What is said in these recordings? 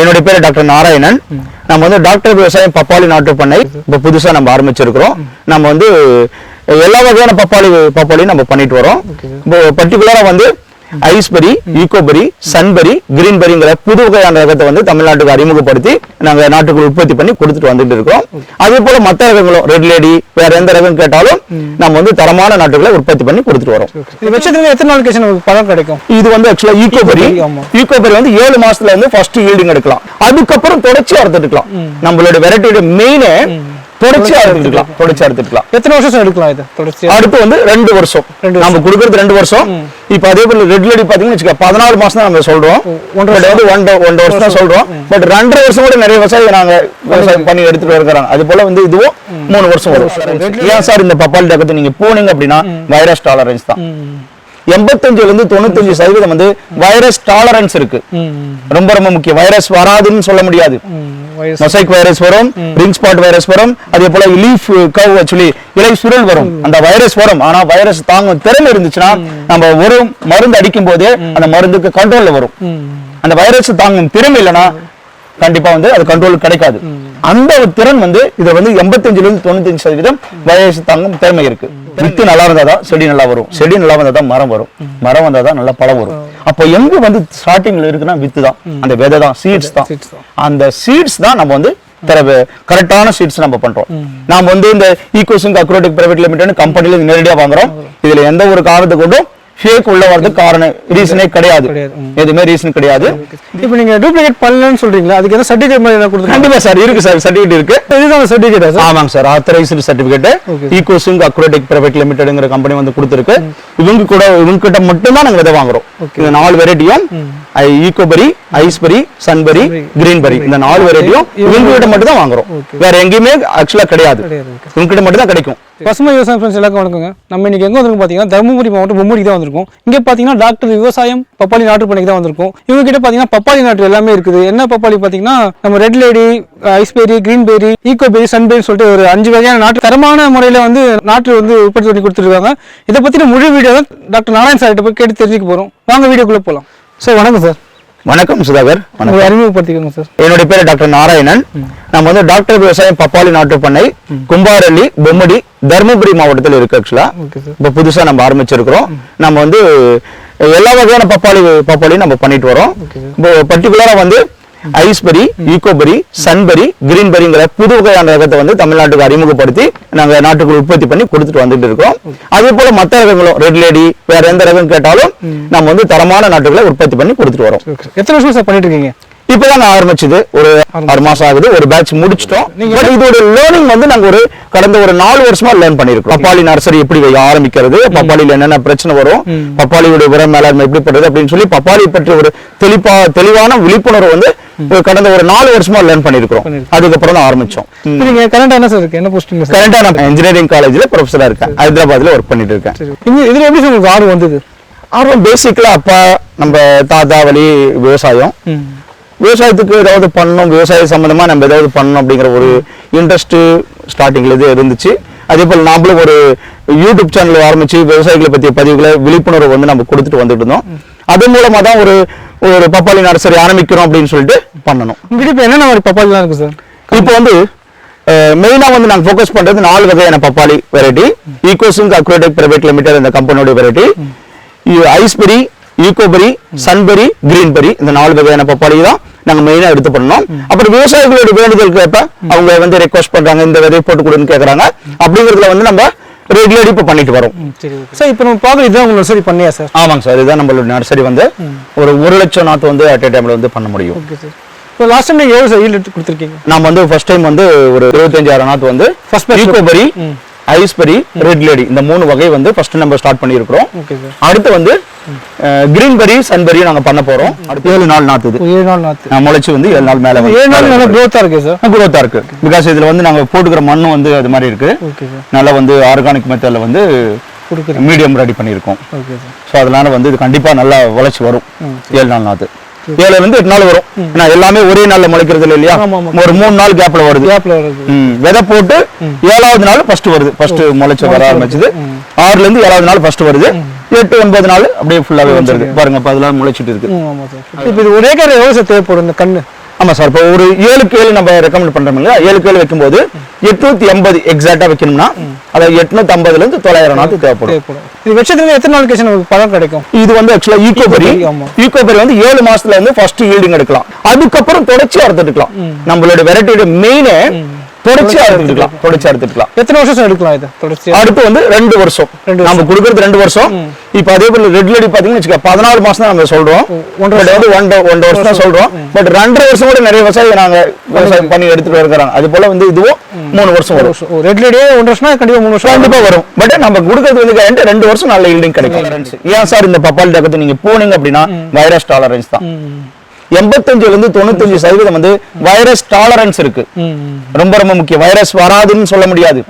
என்னுடைய பேர் டாக்டர் நாராயணன். நம்ம வந்து டாக்டர் விவசாயம் பப்பாளி நாட்டு பண்ணை. இப்போ புதுசா நம்ம ஆரம்பிச்சிருக்கிறோம். நம்ம வந்து எல்லா வகையான பப்பாளி பப்பாளியும் நம்ம பண்ணிட்டு வரோம். இப்போ பர்டிகுலரா வந்து ஐஸ்பெரி ஈகோபெரி சன்பெரி கிரீன்பெரிங்கிற புது வகையான ரகத்தை வந்து தமிழ்நாட்டுக்கு அறிமுகப்படுத்தி நாங்க நாட்டுக்கு உற்பத்தி பண்ணி கொடுத்துட்டு வந்துட்டு இருக்கோம். அதே போல மத்த ரகங்களும் ரெட் லேடி வேற எந்த ரகம் கேட்டாலும் நம்ம வந்து தரமான நாட்டுகளை உற்பத்தி பண்ணி கொடுத்துட்டு வரோம். இது எத்தனை நாள் கழிச்சு நமக்கு பழம் கிடைக்கும்? இது வந்து ஆக்சுவலா ஈகோபெரி. ஈகோபெரி வந்து ஏழு மாசத்துல இருந்து ஃபர்ஸ்ட் ஈல்டிங் எடுக்கலாம். அதுக்கப்புறம் தொடர்ச்சியா அறுத்துட்டுக்கலாம் நம்மளோட வெரைட்டியோட மெயினே தொடர்ச்சியா அறுத்துக்கலாம் தொடர்ச்சியா அறுத்துக்கலாம் எத்தனை வருஷம் எடுக்கலாம் இது? தொடர்ச்சி அடுத்து வந்து ரெண்டு வருஷம். நம்ம கொடுக்கறது ரெண்டு வருஷம். இப்ப அதே போல ரெட் லேடி பாத்தீங்கன்னு வச்சுக்க பதினாலு மாசம் தான் நம்ம சொல்றோம். ஒன்றரை வந்து ஒன்றரை ஒன்றரை வருஷம் தான் சொல்றோம். பட் ரெண்டரை வருஷம் கூட நிறைய விவசாயி நாங்க விவசாயம் பண்ணி எடுத்துட்டு இருக்கிறாங்க அது போல வந்து இதுவும் மூணு வருஷம் வரும். ஏன் சார் இந்த பப்பாளி டக்கத்தை நீங்க போனீங்க அப்படின்னா வைரஸ் டாலரன்ஸ் தான். எண்பத்தஞ்சுல இருந்து தொண்ணூத்தஞ்சு சதவீதம் வந்து வைரஸ் டாலரன்ஸ் இருக்கு. ரொம்ப ரொம்ப முக்கியம். வைரஸ் வராதுன்னு சொல்ல முடியாது. மொசைக் வைரஸ் வரும் ரிங் ஸ்பாட் வைரஸ் வரும் அதே போல லீஃப் கவ் ஆக்சுவலி இலை சுருள் வரும். அந்த வைரஸ் வரும். ஆனா வைரஸ் தாங்கும் திறமை இருந்துச்சுன்னா நம்ம ஒரு மருந்து அடிக்கும் போதே அந்த மருந்துக்கு கண்ட்ரோல்ல வரும். அந்த வைரஸ் தாங்கும் திறமை இல்லைன்னா கண்டிப்பா வந்து அது கண்ட்ரோல் கிடைக்காது. அந்த திறன் வந்து இதுல வந்து எண்பத்தஞ்சுல இருந்து தொண்ணூத்தஞ்சு சதவீதம் வைரஸ் தாங்கும் திறமை இருக்கு. வித்து நல்லா இருந்தாதான் செடி நல்லா வரும். செடி நல்லா வந்தாதான் மரம் வரும். மரம் வந்தாதான் நல்லா பழம் வரும். அப்போ எங்க வந்து ஸ்டார்டிங்ல இருக்குன்னா வித்து தான். அந்த விதை தான் சீட்ஸ் தான். தான். அந்த சீட்ஸ் தான் நம்ம வந்து கரெக்டான சீட்ஸ் நம்ம பண்றோம். நாம வந்து இந்த ஈகோசிங் அக்ரோட்டிக் பிரைவேட் லிமிடெட் கம்பெனில நேரடியா வாங்குறோம். இதுல எந்த ஒரு காரணத்தை கொண்டும் ஃபேக் உள்ள வரதுக்கு காரணம். ரீசனே கிடையாது. எதுவுமே ரீசன் கிடையாது. இப்போ நீங்க டூப்ளிகேட் பண்ணலன்னு சொல்றீங்களா? அதுக்கு எதாவது சர்டிஃபிகேட் மாதிரி கொடுத்துருக்காங்க கண்டிப்பா சார் இருக்கு சார் சர்டிஃபிகேட் இருக்கு. இதுதான் சர்டிஃபிகேட்டா சார்? ஆமாங்க sir authorised certificate Okay. Ecosing agrotech private லிமிடெட்ங்கிற company வந்து கொடுத்துருக்கு. இவங்க கூட இவங்க கிட்ட மட்டும் தான் நாங்க விதை வாங்குறோம். இந்த நாலு வெரைட்டியும் ஈகோபெரி ஐஸ்பெரி சன்பெரி கிரீன்பெரி இந்த நாலு வெரைட்டியும் இவங்க கிட்ட மட்டும் தான் வாங்குறோம் வேற எங்கேயுமே ஆக்சுவலா கிடையாது. இவங்க கிட்ட மட்டும் தான் கிடைக்கும். பசுமை விவசாயம் ஃப்ரெண்ட்ஸ் எல்லாருக்கும் வணக்கங்க. நம்ம இன்னைக்கு எங்கே வந்திருக்கோம் பார்த்தீங்கன்னா தருமபுரி மாவட்டம் பொம்மடிக்கு தான் வந்திருக்கும். இங்கே பார்த்தீங்கன்னா டாக்டர் விவசாயம் பப்பாளி நாட்டு பண்ணைக்கு தான் வந்திருக்கும். இவங்க கிட்ட பார்த்தீங்கன்னா பப்பாளி நாட்டு எல்லாமே இருக்குது. என்ன பப்பாளி பார்த்தீங்கன்னா நம்ம Red Lady Iceberry Greenberry Ecoberry Sunberry சொல்லிட்டு ஒரு அஞ்சு வகையான நாட்டு தரமான முறையில் வந்து நாட்டு வந்து உற்பத்தி பண்ணி கொடுத்துருக்காங்க. இதை பற்றின முழு வீடியோ தான் டாக்டர் நாராயண் சார்கிட்ட போய் கேட்டு தெரிஞ்சுக்க போகிறோம் வாங்க வீடியோக்குள்ளே போகலாம் சார் வணக்கம் சார் வணக்கம் சுதாகர். வணக்கம். அறிமுகப்படுத்திக்கோங்க சார். என்னுடைய பேர் டாக்டர் நாராயணன். நம்ம வந்து டாக்டர் விவசாயம் பப்பாளி நாட்டு பண்ணை கும்பாரள்ளி பொம்மடி தருமபுரி மாவட்டத்தில் இருக்கு ஆக்சுவலா இப்போ புதுசா நம்ம ஆரம்பிச்சிருக்கிறோம். நம்ம வந்து எல்லா வகையான பப்பாளி பப்பாளியும் நம்ம பண்ணிட்டு வரோம். இப்போ பர்டிகுலரா வந்து ஐஸ்பெரி ஈகோபெரி சன்பெரி கிரீன்பெரிங்கிற புது வகையான ரகத்தை வந்து தமிழ்நாட்டுக்கு அறிமுகப்படுத்தி நாங்க நாட்டுக்கு உற்பத்தி பண்ணி கொடுத்துட்டு வந்துட்டு இருக்கோம். அதே போல மத்த ரகங்களும் ரெட் லேடி வேற எந்த ரகம் கேட்டாலும் நம்ம வந்து தரமான நாட்டுகளை உற்பத்தி பண்ணி கொடுத்துட்டு வரோம். எத்தனை வருஷம் சார் பண்ணிட்டு இருக்கீங்க? இப்பதான் ஆரம்பிச்சது. ஒரு ஆறு மாசம் ஆகுது ஒரு பேட்ச் முடிச்சிட்டோம். இதோட லேர்னிங் வந்து நாங்க ஒரு கடந்த ஒரு நாலு வருஷமா லேர்ன் பண்ணிருக்கோம் பப்பாளி நர்சரி எப்படி ஆரம்பிக்கிறது பப்பாளியில என்னென்ன பிரச்சனை வரும் பப்பாளியோட உரம் மேலாண்மை எப்படி பண்றது அப்படின்னு சொல்லி பப்பாளி பற்றி ஒரு தெளிப்பா தெளிவான விழிப்புணர்வு வந்து கடந்த ஒரு நாலு வருஷமா லேர்ன் பண்ணிருக்கிறோம். அதுக்கப்புறம் தான் ஆரம்பிச்சோம். நீங்கள் கரண்ட் என்ன சார் இருக்கு என்ன போஸ்டிங் கரண்டா நான் இன்ஜினியரிங் காலேஜ்ல ப்ரொஃபஸரா இருக்கேன். ஹைதராபாத்ல ஒர்க் பண்ணிட்டு இருக்கேன் இதுல எப்படி சார் உங்களுக்கு ஆர்வம் வந்தது? ஆர்வம் பேசிக்கலா அப்பா நம்ம தாத்தா வழி விவசாயம். விவசாயத்துக்கு ஏதாவது பண்ணணும் விவசாய சம்பந்தமா நம்ம ஏதாவது பண்ணணும் அப்படிங்கிற ஒரு இன்ட்ரெஸ்ட் ஸ்டார்டிங்ல இது இருந்துச்சு. அதே போல நாமளும் ஒரு யூடியூப் சேனல் ஆரம்பிச்சு விவசாயிகளை பத்திய பதிவுகளை விழிப்புணர்வு வந்து நம்ம கொடுத்துட்டு வந்துட்டு இருந்தோம். அது மூலமா தான் ஒரு ஒரு பப்பாளி நர்சரி ஆரம்பிக்கிறோம் அப்படின்னு சொல்லிட்டு பண்ணணும். உங்ககிட்ட இப்போ என்னென்ன மாதிரி பப்பாளிலாம் இருக்கு சார் இப்போ வந்து மெயினா வந்து நாங்க ஃபோக்கஸ் பண்றது நாலு வகையான பப்பாளி வெரைட்டி ஈகோசிங் அக்ரோடெக் பிரைவேட் லிமிடெட் இந்த கம்பெனியோட variety Iceberry Ecoberry Sunberry Greenberry இந்த நாலு வகையான பப்பாளி தான் நாங்க மெயினா எடுத்து பண்ணோம் அப்புறம் விவசாயிகளோட வேண்டுதலுக்கு ஏற்ப அவங்க வந்து ரெக்வஸ்ட் பண்றாங்க இந்த விதை போட்டு கொடுன்னு கேக்குறாங்க. அப்படிங்கறதுல வந்து நம்ம ரெகுலர் இப்ப பண்ணிட்டு வரோம். சரி இப்போ நம்ம பார்க்குறது இதுதான் உங்களுக்கு சரி பண்ணியா சார் ஆமாங்க சார் இதுதான் நம்மளோட நர்சரி வந்து ஒரு ஒரு லட்சம் நாத்து வந்து அட் டைம்ல வந்து பண்ண முடியும். ஓகே சார் இப்போ லாஸ்ட் டைம் நீங்கள் எவ்வளோ ஈல்டு கொடுத்துருக்கீங்க? நாம வந்து ஃபர்ஸ்ட் டைம் வந்து ஒரு இருபத்தஞ்சாயிரம் நாத்து வந்து batch. Ecoberry iceberry red lady இந்த மூணு வகை வந்து ஃபர்ஸ்ட் நம்ம ஸ்டார்ட் பண்ணியிருக்கிறோம். அடுத்து வந்து கிரீன்பெரி சன்பெரி நாங்க பண்ண போறோம். அடுத்து ஏழு நாள் நாத்துது ஏழு நாள் நான் முளைச்சு வந்து ஏழு நாள் மேல ஏழு நாள் நல்லா க்ரோத்தாக இருக்கு சார் குரோத்தா இருக்கு. பிகாஸ் இதுல வந்து நாங்க போட்டுக்கிற மண்ணும் வந்து அது மாதிரி இருக்கு. நல்லா வந்து ஆர்கானிக் மெத்தட்ல வந்து மீடியம் ரெடி பண்ணியிருக்கோம். ஸோ அதனால வந்து இது கண்டிப்பா நல்லா உழைச்சி வரும். ஏழு நாள் நாத்து. ஏழுல இருந்து எட்டு நாள் வரும். ஏன்னா எல்லாமே ஒரே நாள்ல முளைக்கிறது இல்லை இல்லையா. ஒரு மூணு நாள் கேப்ல வருது. விதை போட்டு ஏழாவது நாள் ஃபர்ஸ்ட் வருது. ஃபர்ஸ்ட் முளைச்சு வர ஆரம்பிச்சது. ஆறுல இருந்து ஏழாவது நாள் ஃபர்ஸ்ட் வருது. எட்டு ஒன்பது நாள் அப்படியே ஃபுல்லாவே வந்துருது. பாருங்க அதெல்லாம் முளைச்சிட்டு இருக்கு. இப்போ இது ஒரு ஏக்கர் எவ்வளோ சார் தேவைப்படும் இந்த கண்ணு? ஆமா சார் இப்போ ஒரு ஏழுக்கு ஏழு நம்ம ரெக்கமெண்ட் பண்றோம் இல்லையா? ஏழுக்கு ஏழு வைக்கும்போது எட்நூத்தி எண்பது எக்ஸாக்டா வைக்கணும்னா அதாவது எட்நூத்தி ஐம்பதுல இருந்து தொள்ளாயிரம் நாத்து தேவைப்படும். இது வச்சதுல எத்தனை நாள் கழிச்சு நமக்கு பழம் கிடைக்கும்? இது வந்து ஆக்சுவலா ஈகோபரி ஆமா. ஈகோபரி வந்து ஏழு மாசத்துல இருந்து ஃபர்ஸ்ட் ஈல்டிங் எடுக்கலாம். அதுக்கப்புறம் தொடர்ச்சியா அறுத்துட்டுக்கலாம் நம்மளோட வெரைட்டியோட மெயினே தொடர்ச்சியா அறுத்துட்டுக்கலாம் தொடர்ச்சியா அறுத்துட்டுக்கலாம் எத்தனை வருஷம் எடுக்கலாம் இது? தொடர்ச்சியா அடுத்து வந்து ரெண்டு வருஷம். நம்ம கொடுக்கறது ரெண்டு வருஷம். இப்ப அதே போல ரெட் லேடி பாத்தீங்கன்னு வச்சுக்க பதினாலு மாசம் தான் நம்ம சொல்றோம். வந்து ஒன்றரை ஒன்றரை வருஷம் தான் சொல்றோம். பட் ரெண்டரை வருஷம் கூட நிறைய விவசாயி நாங்க விவசாயம் பண்ணி எடுத்துட்டு இருக்கிறாங்க அது போல வந்து இதுவும் மூணு வருஷம் வரும். ரெட் லேடியே ஒன்றரை வருஷம்னா கண்டிப்பா மூணு வருஷம் கண்டிப்பா வரும். பட் நம்ம கொடுக்கறது வந்து ரெண்டு ரெண்டு வருஷம் நல்ல ஈல்டிங் கிடைக்கும். ஏன் சார் இந்த பப்பாளி டக்கத்து நீங்க போனீங்க அப்படின்னா வைரஸ் டாலரன்ஸ் தான். எண்பத்தஞ்சுல இருந்து தொண்ணூத்தஞ்சு சதவீதம் வந்து வைரஸ் டாலரன்ஸ் இருக்கு. ரொம்ப ரொம்ப முக்கியம். வைரஸ் வராதுன்னு சொல்ல முடியாது.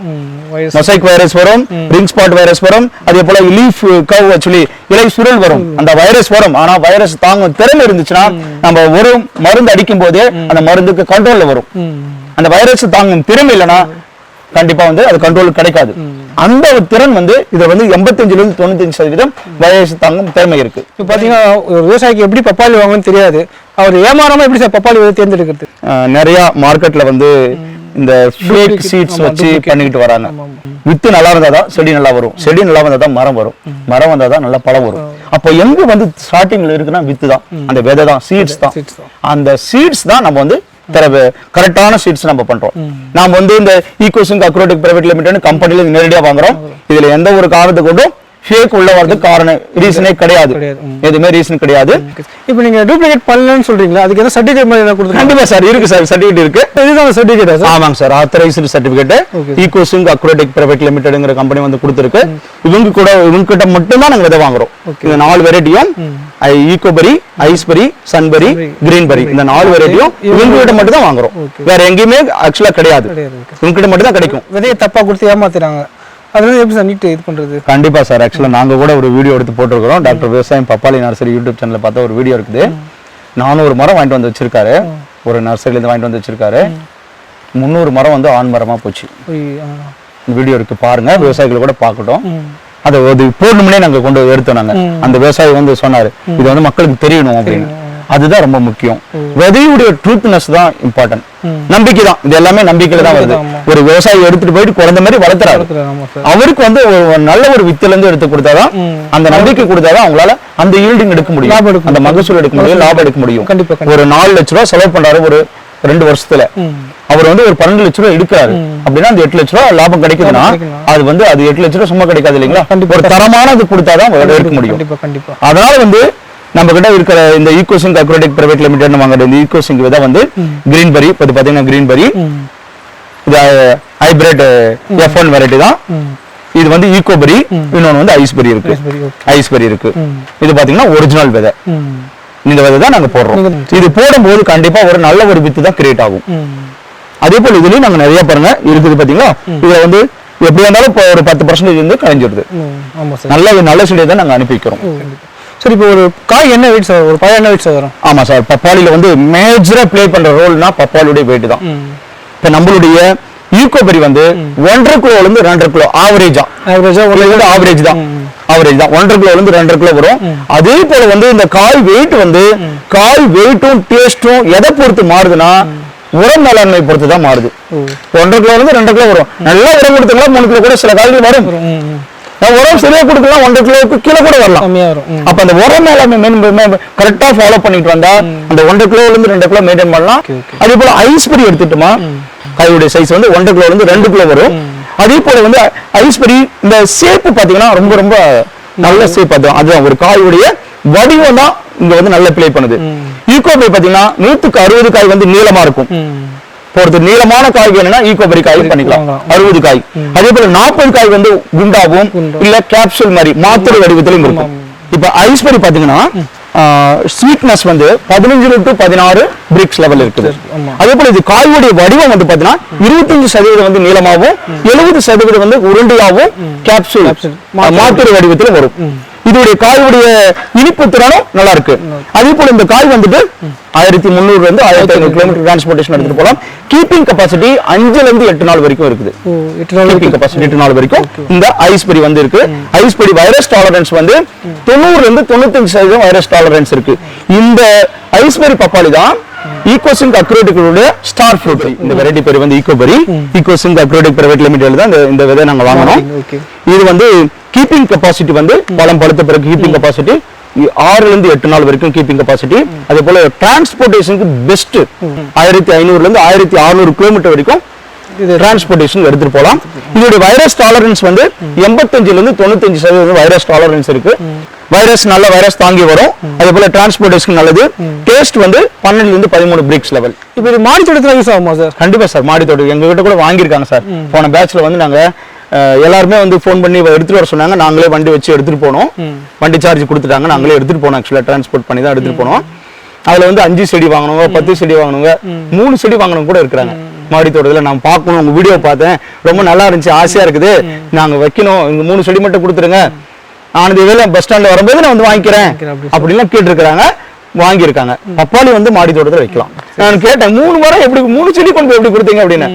வயசு மொசைக் வைரஸ் வரும் ரிங் ஸ்பாட் வைரஸ் வரும் அதே போல லீஃப் கவ் ஆக்சுவலி இலை சுருள் வரும். அந்த வைரஸ் வரும். ஆனா வைரஸ் தாங்கும் திறமை இருந்துச்சுன்னா நம்ம ஒரு மருந்து அடிக்கும் போதே அந்த மருந்துக்கு கண்ட்ரோல்ல வரும். அந்த வைரஸ் தாங்கும் திறமை இல்லைன்னா கண்டிப்பா வந்து அது கண்ட்ரோல் கிடைக்காது. அந்த திறன் வந்து இதை வந்து எண்பத்தஞ்சுல இருந்து தொண்ணூத்தஞ்சு சதவீதம் வைரஸ் தாங்கும் திறமை இருக்கு. இப்போ பார்த்தீங்கன்னா ஒரு விவசாயிக்கு எப்படி பப்பாளி வாங்கணும்னு தெரியாது. அவர் ஏமாறாம எப்படி சார் பப்பாளி விதை தேர்ந்தெடுக்கிறது? நிறைய மார்க்கெட்ல வந்து இந்த ஃபேக் சீட்ஸ் வச்சு. பண்ணிக்கிட்டு வராங்க. வித்து நல்லா இருந்தா தான் செடி நல்லா வரும். செடி நல்லா வந்தா தான் மரம் வரும். மரம் வந்தா தான் நல்லா பழம் வரும். அப்போ எங்க வந்து ஸ்டார்டிங்ல இருக்குன்னா வித்து தான். அந்த விதை தான் சீட்ஸ் தான். அந்த சீட்ஸ் தான் நம்ம வந்து கரெக்டான சீட்ஸ் நம்ம பண்றோம். நாம வந்து இந்த ஈகோசிங் அக்ரோட்டிக் பிரைவேட் லிமிடெட் கம்பெனில நேரடியா வாங்குறோம். இதுல எந்த ஒரு காரணத்தை கொண்டும் ஃபேக் உள்ள வரதுக்கு காரணம். ரீசனே கிடையாது. எதுவுமே ரீசன் கிடையாது. இப்போ நீங்க டூப்ளிகேட் பண்ணலன்னு சொல்றீங்களா? அதுக்கு எதாவது சர்டிஃபிகேட் மாதிரி கொடுத்துருக்காங்க கண்டிப்பா சார் இருக்கு சார் சர்டிஃபிகேட் இருக்கு. இதுதான் சர்டிஃபிகேட்டா சார்? ஆமாங்க sir authorised certificate Okay. Ecosing agrotech private லிமிடெட்ங்கிற company வந்து கொடுத்துருக்கு. இவங்க கூட இவங்க கிட்ட மட்டும் தான் நாங்க விதை வாங்குறோம். இந்த நாலு வெரைட்டியும் ஈகோபரி ஐஸ்பெரி சன்பெரி கிரீன்பெரி இந்த நாலு வெரைட்டியும் இவங்க கிட்ட மட்டும் தான் வாங்குறோம் வேற எங்கேயுமே ஆக்சுவலா கிடையாது. இவங்க கிட்ட மட்டும் தான் கிடைக்கும். விதையை தப்பா கொடுத்து ஏமாத்துறாங்க. அதனால எப்படி சார் நீட் இது பண்றது? கண்டிப்பா சார் ஆக்சுவலா நாங்க கூட ஒரு வீடியோ எடுத்து போட்டிருக்கிறோம். டாக்டர் விவசாயம் பப்பாளி நர்சரி யூடியூப் சேனல்ல பார்த்தா ஒரு வீடியோ இருக்குது. நானூறு மரம் வாங்கிட்டு வந்து வச்சிருக்காரு. ஒரு நர்சரில இருந்து வாங்கிட்டு வந்து வச்சிருக்காரு. முந்நூறு மரம் வந்து ஆண் மரமா போச்சு. வீடியோ இருக்கு பாருங்க. விவசாயிகள் கூட பார்க்கட்டும். அதை அது போடணும்னே நாங்க கொண்டு எடுத்தோம் நாங்க. அந்த விவசாயி வந்து சொன்னாரு இது வந்து மக்களுக்கு தெரியணும் அப்படின்னு. அதுதான் ரொம்ப முக்கியம். விதையுடைய ட்ரூத்னஸ் தான் இம்பார்ட்டன்ட் நம்பிக்கை தான். இது எல்லாமே நம்பிக்கையில தான் வருது. ஒரு விவசாயி எடுத்துட்டு போயிட்டு குறைந்த மாதிரி வளர்த்துறாரு. அவருக்கு வந்து ஒரு நல்ல ஒரு வித்துல இருந்து எடுத்து கொடுத்தாதான். அந்த நம்பிக்கை கொடுத்தாதான் அவங்களால அந்த ஈல்டிங் எடுக்க முடியும். அந்த மகசூல் எடுக்க முடியும் லாபம் எடுக்க முடியும். ஒரு நாலு லட்ச ரூபா செலவு பண்றாரு ஒரு ரெண்டு வருஷத்துல. அவர் வந்து ஒரு பன்னெண்டு லட்ச ரூபா எடுக்கிறாரு. அப்படின்னா அந்த எட்டு லட்ச ரூபா லாபம் கிடைக்குதுன்னா அது வந்து அது எட்டு லட்ச ரூபா சும்மா கிடைக்காது இல்லைங்களா. ஒரு தரமானது கொடுத்தாதான் எடுக்க முடியும். அதனால வந்து நம்ம கிட்ட இருக்கிற இந்த ஈகோசிங் அக்ரோடிக் பிரைவேட் லிமிடெட் வாங்குற இந்த ஈகோசிங் விதை வந்து கிரீன்பெரி இப்போ இது பாத்தீங்கன்னா கிரீன்பெரி ம். இது ஹைபிரிட் எஃப் ஒன் வெரைட்டி தான். இது வந்து ஈகோபெரி இன்னொன்னு வந்து ஐஸ்பெரி இருக்கு. ஐஸ்பெரி, இருக்கு. இது பாத்தீங்கன்னா ஒரிஜினல் விதை. இந்த விதை தான் நாங்க போடுறோம். இது போடும்போது கண்டிப்பா ஒரு நல்ல ஒரு வித்து தான் கிரியேட் ஆகும். அதே போல இதுலயும் நாங்க நிறைய பாருங்க. இருக்குது பாத்தீங்களா? இதுல வந்து எப்படி இருந்தாலும் இப்போ ஒரு பத்து பர்சன்டேஜ் வந்து சார். நல்ல நல்ல செடியை தான் நாங்க அனுப்பி வைக்கிறோம். சரி இப்போ ஒரு காய் என்ன வெயிட் சார்? ஒரு பழம் என்ன வெயிட் சார் வரும்? ஆமா சார் பப்பாளில வந்து மேஜரா ப்ளே பண்ற ரோல்னா பப்பாளியுடைய வெயிட் தான். இப்ப நம்மளுடைய ஈகோபெரி வந்து ஒன்றரை கிலோல இருந்து ரெண்டரை கிலோ ஆவரேஜா ஆவரேஜா ஒரு ஆவரேஜ் தான். ஆவரேஜ் தான். ஒன்றரை கிலோல இருந்து ரெண்டரை கிலோ வரும். அதே போல வந்து இந்த காய் வெயிட் வந்து காய் வெயிட்டும் டேஸ்டும் எதை பொறுத்து மாறுதுன்னா உரம் மேலாண்மை பொறுத்து தான் மாறுது. ஒன்றரை கிலோ இருந்து ரெண்டரை கிலோ வரும். நல்லா உரம் கொடுத்துக்கலாம் மூணு கிலோ கூட சில காய்கள் வரும். உரம் சரியா கொடுக்கலாம் ஒன்றரை கிலோவுக்கு கீழே கூட வரலாம். அப்ப அந்த உரம் மேலாண்மை கரெக்டா ஃபாலோ பண்ணிட்டு வந்தா அந்த ஒன்றரை கிலோல இருந்து ரெண்டு கிலோ மெயின்டைன் பண்ணலாம். அதே போல ஐஸ்பெரி எடுத்துட்டுமா? காயோடைய சைஸ் வந்து ஒன்றரை கிலோல இருந்து ரெண்டு கிலோ வரும். அதே போல வந்து ஐஸ்பெரி இந்த சேப்பு பாத்தீங்கன்னா ரொம்ப ரொம்ப நல்ல சேப் அதுதான் அதுதான் ஒரு காயுடைய வடிவம் தான் இங்க வந்து நல்ல ப்ளே பண்ணுது. ஈகோபரி பாத்தீங்கன்னா நூத்துக்கு அறுபது காய் வந்து நீளமா இருக்கும். ஒருத்தர் நீளமான காய் வேணும்னா ஈகோபரி காய் பண்ணிக்கலாம். அறுபது காய். அதே போல நாற்பது காய் வந்து குண்டாவும் குண்டா. இல்ல கேப்சூல் மாதிரி மாத்திரை வடிவத்திலும் இருக்கும் இப்ப ஐஸ்பெரி பாத்தீங்கன்னா ஸ்வீட்னஸ் வந்து பதினஞ்சுல டு பதினாறு பிரிக்ஸ் லெவல் இருக்குது. அதே போல இது காயுடைய வடிவம் வந்து பாத்தீங்கன்னா இருபத்தஞ்சு சதவீதம் வந்து நீளமாவும் எழுபது சதவீதம் வந்து உருண்டையாவும் கேப்சூல். மாத்திரை வடிவத்தில் வரும். இதோடைய காயுடைய இனிப்பு திறனும் நல்லா இருக்கு. அதே போல இந்த காய் வந்துட்டு ஆயிரத்தி முந்நூறுல இருந்து ஆயிரத்தி ஐநூறு கிலோமீட்டர் டிரான்ஸ்போர்டேஷன் எடுத்துட்டு போலாம். கீப்பிங் கெப்பாசிட்டி அஞ்சுல இருந்து எட்டு நாள் வரைக்கும் இருக்குது. ஓ எட்டு நாள் கீப்பிங் கெப்பாசிட்டி எட்டு நாள் வரைக்கும் இந்த ஐஸ்பெரி வந்து இருக்கு. ஐஸ்பெரி வைரஸ் டாலரன்ஸ் வந்து தொண்ணூறுல இருந்து தொண்ணூத்தஞ்சு சதவீதம் வைரஸ் டாலரன்ஸ் இருக்கு. இந்த ஐஸ்பெரி பப்பாளி தான் ஈகோசிங்க் அக்ரோட்டிகளுடைய ஸ்டார் ஃப்ரூட் இந்த வெரைட்டி பேர் வந்து ஈகோபெரி ஈகோசிங்க் அக்ரோட்டிக் பிரைவேட் லிமிடெட்ல தான் இந்த- விதை நாங்க வாங்கினோம். ஓகே இது வந்து கீப்பிங் கெப்பாசிட்டி வந்து பழம் பழுத்த பிறகு கீப்பிங் கெப்பாசிட்டி ஆறுல இருந்து எட்டு நாள் வரைக்கும் கீப்பிங் கெப்பாசிட்டி அதே போல டிரான்ஸ்போர்ட்டேஷனுக்கு பெஸ்ட் ஆயிரத்தி ஐநூறுல இருந்து ஆயிரத்தி அறுநூறு கிலோமீட்டர் வரைக்கும் இது டிரான்ஸ்போர்ட்டேஷன் எடுத்துட்டு போலாம். இதோட வைரஸ் டாலரன்ஸ் வந்து எண்பத்தஞ்சுல இருந்து தொண்ணூத்தஞ்சு சதவீதம் வைரஸ் டாலரன்ஸ் இருக்கு. வைரஸ் நல்ல வைரஸ் தாங்கி வரும். அதே போல டிரான்ஸ்போர்ட்டேஷன் நல்லது. டேஸ்ட் வந்து பன்னெண்டுல இருந்து பதிமூணு பிரிக்ஸ் லெவல் இப்போ இது மாடி தோட்டத்தில் யூஸ் ஆகுமா சார் கண்டிப்பா சார் மாடி தோட்டம் எங்க கிட்ட கூட வாங்கியிருக்காங்க சார் போன பேட்ச்ல வந்து நாங்க எல்லாருமே வந்து ஃபோன் பண்ணி எடுத்துட்டு வர சொன்னாங்க. நாங்களே வண்டி வச்சு எடுத்துட்டு போனோம். வண்டி சார்ஜ் கொடுத்துட்டாங்க. நாங்களே எடுத்துட்டு போனோம் ஆக்சுவலா டிரான்ஸ்போர்ட் பண்ணி தான் எடுத்துட்டு போனோம். அதுல வந்து அஞ்சு செடி வாங்கினவங்க பத்து செடி வாங்கினவங்க மூணு செடி வாங்கினவங்க கூட இருக்கிறாங்க. மாடி தோட்டத்துல நான் பார்க்கணும் உங்க வீடியோ பார்த்தேன். ரொம்ப நல்லா இருந்துச்சு ஆசையா இருக்குது. நாங்க வைக்கணும் இங்க மூணு செடி மட்டும் கொடுத்துருங்க. ஆனது வேலை பஸ் ஸ்டாண்ட்ல வரும்போது நான் வந்து வாங்கிக்கிறேன். அப்படி அப்படிலாம் கேட்டிருக்கிறாங்க வாங்கியிருக்காங்க. பப்பாளி வந்து மாடி தோட்டத்துல வைக்கலாம். நான் கேட்டேன் மூணு மரம் எப்படி மூணு செடி கொண்டு போய் எப்படி கொடுத்தீங்க அப்படின்னு.